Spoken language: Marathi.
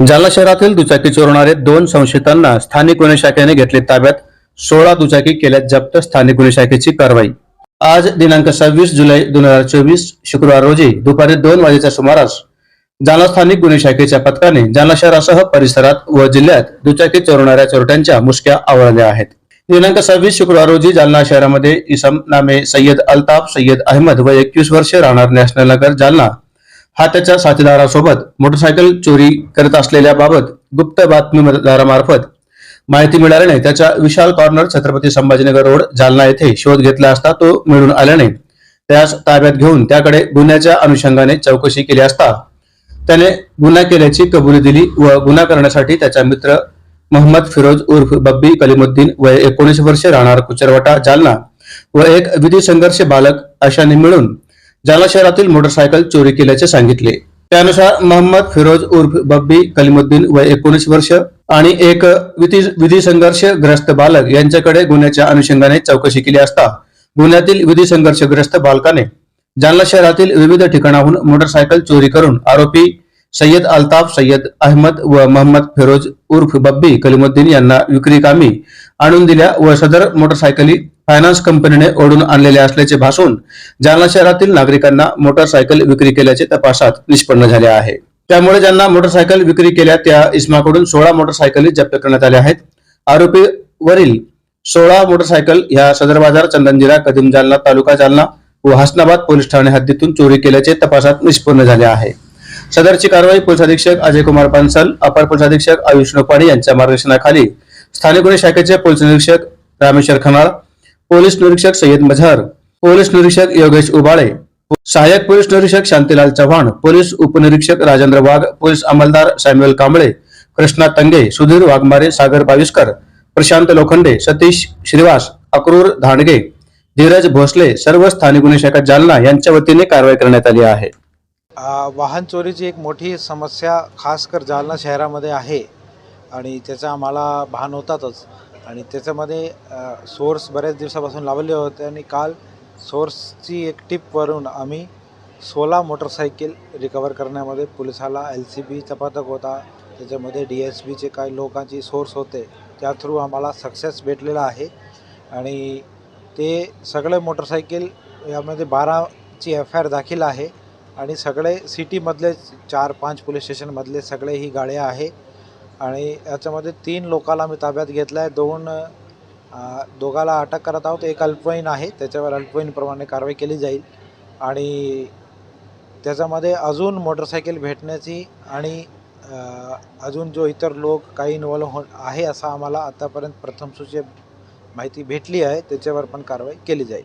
जालना शहरातील दुचाकी चोरणारे दोन संशयितांना स्थानिक गुन्हे शाखेने घेतले ताब्यात. सोळा दुचाकी केल्यात जप्त स्थानिक गुन्हे शाखेची कारवाई. आज दिनांक सव्वीस जुलै दोन हजार चोवीस शुक्रवार रोजी दुपारी दोन वाजेच्या सुमारास जालना स्थानिक गुन्हे शाखेच्या पथकाने जालना शहरासह परिसरात व जिल्ह्यात दुचाकी चोरणाऱ्या चोरट्यांच्या मुसक्या आवळल्या आहेत. दिनांक सव्वीस शुक्रवार रोजी जालना शहरामध्ये इसम नामे सय्यद अल्ताफ सय्यद अहमद व एकवीस वर्षे राहणार नॅशनल नगर जालना हा त्याच्या साथीदारासोबत मोटरसायकल चोरी करत असलेल्या बाबत गुप्त बातमीदारामार्फत माहिती मिळाल्याने त्याच्या विशाल कॉर्नर छत्रपती संभाजीनगर रोड जालना येथे शोध घेतला असता तो मिळून आल्याने त्यास ताब्यात घेऊन त्याकडे गुन्ह्याच्या अनुषंगाने चौकशी केली असता त्याने गुन्हा केल्याची कबुली दिली व गुन्हा करण्यासाठी त्याचा मित्र मोहम्मद फिरोज उर्फ बब्बी कलिमुद्दीन वय एकोणीस वर्षे राहणार कुचरवटा जालना व एक विधी संघर्ष बालक अशाने मिळून जालना शहरातील मोटरसायकल चोरी केल्याचे सांगितले. त्यानुसार मोहम्मद फिरोज उर्फ बब्बी कलिमुद्दीन वय एकोणीस वर्ष आणि एक विधी संघर्षग्रस्त संघर्ष ग्रस्त बालक यांच्याकडे गुन्ह्याच्या अनुषंगाने चौकशी केली असता गुन्ह्यातील विधी संघर्षग्रस्त बालकाने जालना शहरातील विविध ठिकाणाहून मोटरसायकल चोरी करून आरोपी सय्यद अल्ताफ सय्यद अहमद व मोहम्मद फिरोज उर्फ बब्बी कलिमुद्दीन यांना विक्री कामी आणून दिल्या व सदर मोटरसायकली फायनान्स कंपनीने ओढून आणलेले असल्याचे भासून जालना शहरातील नागरिकांना मोटरसायकल विक्री केल्याचे तपासात निष्पन्न झाले आहे. त्यामुळे ज्यांना मोटरसायकल विक्री केल्या त्या इस्माकडून सोळा मोटरसायकली जप्त करण्यात आल्या आहेत. आरोपीवरील सोळा मोटरसायकल ह्या सदर बाजार चंदनजिरा कदीम जालना तालुका जालना व हसनाबाद पोलीस ठाणे हद्दीतून चोरी केल्याचे तपासात निष्पन्न झाले आहे. सदरची कारवाई पोलीस अधीक्षक अजय कुमार पानसल अपर पोलीस अधीक्षक आयुष नोपाणी यांच्या मार्गदर्शनाखाली स्थानिक गुन्हे शाखेचे पोलीस निरीक्षक रामेश्वर खनाळ पोलीस निरीक्षक सय्यद मझहर पोलीस निरीक्षक योगेश उबाळे सहाय्यक पोलीस निरीक्षक शांतीलाल चव्हाण पोलीस उपनिरीक्षक राजेंद्र वाघ पोलीस अंमलदार सॅम्युअल कांबळे कृष्णा तंगे सुधीर वाघमारे सागर बाविस्कर प्रशांत लोखंडे सतीश श्रीवास अक्रूर धांडगे धीरज भोसले सर्व स्थानिक गुन्हे शाखा जालना यांच्या वतीने कारवाई करण्यात आली आहे. वाहन चोरीची एक मोठी समस्या खास कर जालना शहरामध्ये आहे आणि त्याचा आम्हाला भान होतातच. आणि त्याच्यामध्ये सोर्स बऱ्याच दिवसापासून लावले होते आणि काल सोर्सची एक टिपवरून आम्ही सोळा मोटरसायकल रिकवर करण्यामध्ये पोलिसाला एल सी बीचा पथक होता. त्याच्यामध्ये डी एस बीचे काही लोकांची सोर्स होते. त्या थ्रू आम्हाला सक्सेस भेटलेला आहे. आणि ते सगळे मोटरसायकल यामध्ये बाराची एफ आय आर दाखल आहे. आणि सगळे सिटीमधले चार पाच पोलीस स्टेशनमधले सगळे ही गाड्या आहे. आणि याच्यामध्ये तीन लोकाला आम्ही ताब्यात घेतलं आहे दोन दोघाला अटक करत आहोत. एक अल्पवयीन आहे. त्याच्यावर अल्पवयीनप्रमाणे कारवाई केली जाईल. आणि त्याच्यामध्ये अजून मोटरसायकल भेटण्याची आणि अजून जो इतर लोक काही इन्वॉल्व हो आहे असा आम्हाला आतापर्यंत प्रथम सूची माहिती भेटली आहे. त्याच्यावर पण कारवाई केली जाईल.